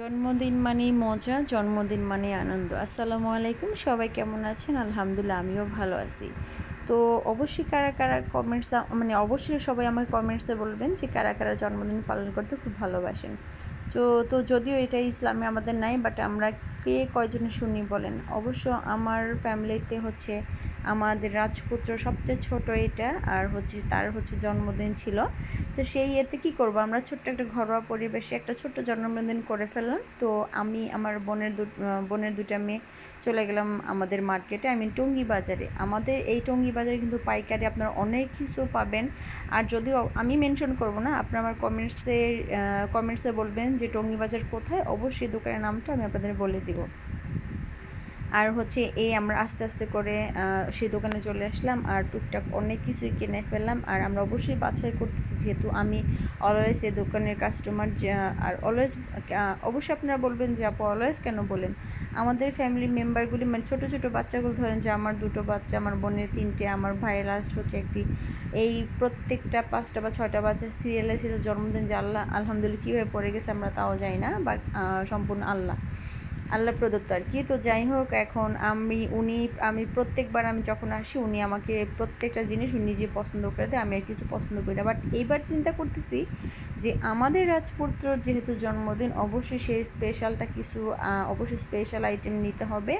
জন্মদিন মানেই মজা, জন্মদিন মানে আনন্দ। আসসালামু আলাইকুম, সবাই কেমন আছেন? আলহামদুলিল্লাহ, আমিও ভালো আছি। তো অবশ্যই কারা কারা কমেন্টস মানে অবশ্যই সবাই আমার কমেন্টসে বলবেন যে কারা কারা জন্মদিন পালন করতে খুব ভালোবাসেন। তো তো যদিও এটা ইসলামে আমাদের নাই বাট আমরা কে কয়জনে শুনি বলেন? অবশ্য আমার ফ্যামিলিতে হচ্ছে আমাদের রাজপুত্র সবচেয়ে ছোট এটা, আর হচ্ছে তার হচ্ছে জন্মদিন ছিল। তো সেই এতে কী করব? আমরা ছোট্ট একটা ঘরোয়া পরিবেশে একটা ছোট্ট জন্মদিন করে ফেললাম। তো আমি আমার বোনের দু বোনের দুটা মেয়ে চলে গেলাম আমাদের মার্কেটে আমি টঙ্গি বাজারে। আমাদের এই টঙ্গি বাজারে কিন্তু পাইকারি আপনারা অনেক কিছু পাবেন। আর যদিও আমি মেনশন করব না, আপনারা আমার কমেন্টসে কমেন্টসে বলবেন যে টঙ্গি বাজার কোথায়, অবশ্যই দোকানের নামটা আমি আপনাদের বলে দিব। আর হচ্ছে এই আমরা আস্তে আস্তে করে সেই দোকানে চলে আসলাম আর টুকটাক অনেক কিছুই কিনে ফেললাম। আর আমরা অবশ্যই বাছাই করতেছি যেহেতু আমি অলওয়েজ এই দোকানের কাস্টমার আর অলওয়েজ অবশ্যই আপনারা বলবেন যে, আপু অলওয়েজ কেন বলেন? আমাদের ফ্যামিলি মেম্বারগুলি মানে ছোটো ছোটো বাচ্চাগুলো ধরেন যে, আমার দুটো বাচ্চা, আমার বোনের তিনটে, আমার ভাইয়ের লাস্ট হচ্ছে একটি, এই প্রত্যেকটা পাঁচটা বা ছয়টা বাচ্চা সিরিয়ালে ছিল জন্মদিন যে, আল্লাহ, আলহামদুলিল্লাহ, কীভাবে পড়ে গেছে আমরা তাও যাই না, বা সম্পূর্ণ আল্লাহ। আল্লাহ প্রদত্ত আর কি। তো যাই হোক, এখন আমি, উনি, আমি প্রত্যেকবার আমি যখন আসি, উনি আমাকে প্রত্যেকটা জিনিস উনি নিজে পছন্দ করে দেয়, আমি আর কিছু পছন্দ করি না। বাট এইবার চিন্তা করতেছি যে আমাদের রাজপুত্র যেহেতু জন্মদিন, অবশ্যই সেই স্পেশালটা কিছু অবশ্যই স্পেশাল আইটেম নিতে হবে।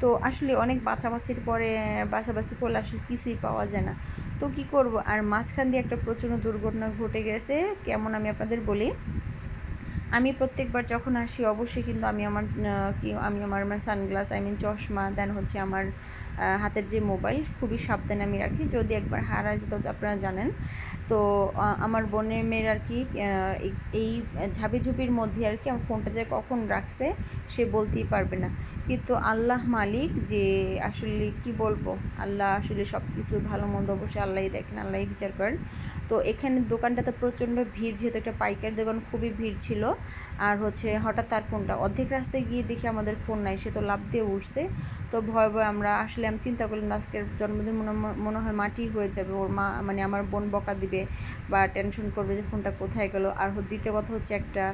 তো আসলে অনেক বাছাবাছির পরে, বাছাবাছি করলে আসলে কিছুই পাওয়া যায় না। তো কি করব? আর মাঝখান দিয়ে একটা প্রচণ্ড দুর্ঘটনা ঘটে গেছে, কেমন আমি আপনাদের বলি? আমি প্রত্যেকবার যখন আসি, অবশ্যই কিন্তু আমি আমার কি, আমি আমার মানে সানগ্লাস আই মিন চশমা দেন হচ্ছে আমার হাতের যে মোবাইল খুবই সাবধানে আমি রাখি। যদি একবার হারায় যেত আপনারা জানেন। তো আমার বোনের মেয়ের আর কি এই ঝাঁপিঝুপির মধ্যে আর কি আমার ফোনটা যে কখন রাখছে, সে বলতেই পারবে না। কিন্তু আল্লাহ মালিক যে আসলে কি বলব, আল্লাহ আসলে সব কিছু ভালো মন্দ অবশ্যই আল্লাহই দেখেন, আল্লাহই বিচার করেন। তো এখানে দোকানটাতে প্রচণ্ড ভিড়, যেহেতু একটা পাইকার দোকান, খুবই ভিড় ছিল। আর হচ্ছে হঠাৎ তার ফোনটা অর্ধেক রাস্তায় গিয়ে দেখি আমাদের ফোন নাই, সে তো লাভ দিয়ে উঠছে। তো ভয় ভয় আমরা আসলে আমি চিন্তা করলাম আজকের জন্মদিন মনে মনে হয় মাটি হয়ে যাবে, ওর মা মানে আমার বোন বকা দিবে বা টেনশন করবে যে ফোনটা কোথায় গেল। আর দ্বিতীয় কথা হচ্ছে একটা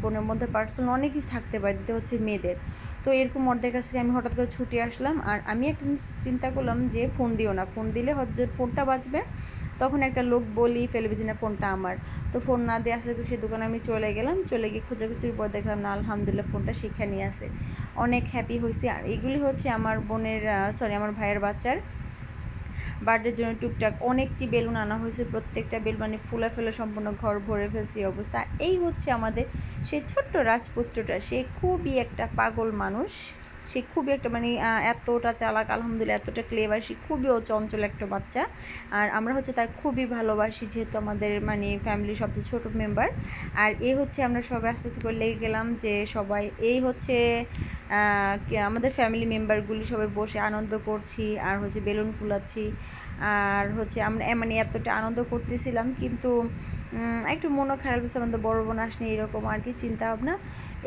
ফোনের মধ্যে পার্সোনাল অনেক কিছু থাকতে পারে, দ্বিতীয় হচ্ছে মেয়েদের। তো এরকম অর্ধেক কাছ থেকে আমি হঠাৎ করে ছুটে আসলাম। আর আমি একটা জিনিস চিন্তা করলাম যে ফোন দিও না, ফোন দিলে হয়তো ফোনটা বাজবে। তখন একটা লোক বলি ফেলবে যে না ফোনটা আমার। তো ফোন না দিয়ে আসে সেই দোকানে আমি চলে গেলাম। চলে গিয়ে খোঁজাখুচির পর দেখলাম, না, আলহামদুলিল্লাহ, ফোনটা সেখানেই আছে। অনেক হ্যাপি হয়েছে। আর এগুলি হচ্ছে আমার বোনের সরি আমার ভাইয়ের বাচ্চার বার্থডের জন্য টুকটাক অনেকটি বেলুন আনা হয়েছে। প্রত্যেকটা বেল মানে ফুলে ফেলে সম্পূর্ণ ঘর ভরে ফেলছে অবস্থা। এই হচ্ছে আমাদের সেই ছোট্ট রাজপুত্রটা। সে খুবই একটা পাগল মানুষ। সে খুবই একটা মানে এতটা চালাক, আলহামদুলিল্লাহ, এতটা ক্লেভার সে খুবই ও চঞ্চল একটা বাচ্চা। আর আমরা হচ্ছে তাই খুবই ভালোবাসি, যেহেতু আমাদের মানে ফ্যামিলির সবচেয়ে ছোটো মেম্বার আর এই হচ্ছে আমরা সবাই আস্তে আস্তে করে লেগে গেলাম যে সবাই, এই হচ্ছে আমাদের ফ্যামিলি মেম্বারগুলি সবাই বসে আনন্দ করছি, আর হচ্ছে বেলুন ফুলাচ্ছি। আর হচ্ছে আমরা মানে এতটা আনন্দ করতেছিলাম, কিন্তু একটু মনও খারাপ হচ্ছে আমাদের বড় বোন আসনি এরকম আর কি চিন্তা ভাবনা।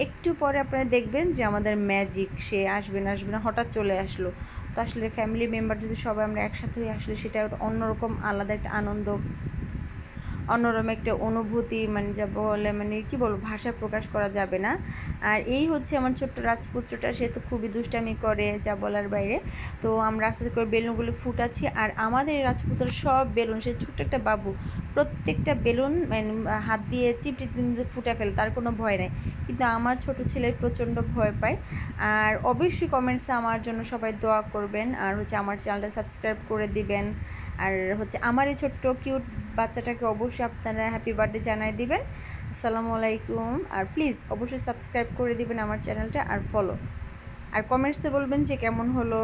একটু পরে আপনারা দেখবেন যে আমাদের ম্যাজিক সে আসবে না আসবে না, হঠাৎ চলে আসলো। তো আসলে ফ্যামিলি মেম্বার যদি সবাই আমরা একসাথে আসলে সেটা অন্যরকম আলাদা একটা আনন্দ, অন্যরকম একটা অনুভূতি মানে যা বলে মানে কি বলব, ভাষা প্রকাশ করা যাবে না। আর এই হচ্ছে আমার ছোট্ট রাজপুত্রটা, সে তো খুবই দুষ্টামি করে যা বলার বাইরে। তো আমরা আস্তে আস্তে করে বেলুনগুলো ফুটাচ্ছি, আর আমাদের রাজপুত্র সব বেলুন, সে ছোট্ট একটা বাবু প্রত্যেকটা বেলুন মানে হাত দিয়ে চিপটি ফুটে ফেলে, তার কোনো ভয় নেই। কিন্তু আমার ছোট ছেলে প্রচণ্ড ভয় পায়। আর অবশ্যই কমেন্টসে আমার জন্য সবাই দোয়া করবেন। আর হচ্ছে আমার চ্যানেলটা সাবস্ক্রাইব করে দিবেন। আর হচ্ছে আমার এই ছোট্ট কিউট বাচ্চাটাকে অবশ্যই আপনারা হ্যাপি বার্থডে জানাই দিবেন। আসসালামু আলাইকুম। আর প্লিজ অবশ্যই সাবস্ক্রাইব করে দিবেন আমার চ্যানেলটা আর ফলো আর কমেন্টসে বলবেন যে কেমন হলো।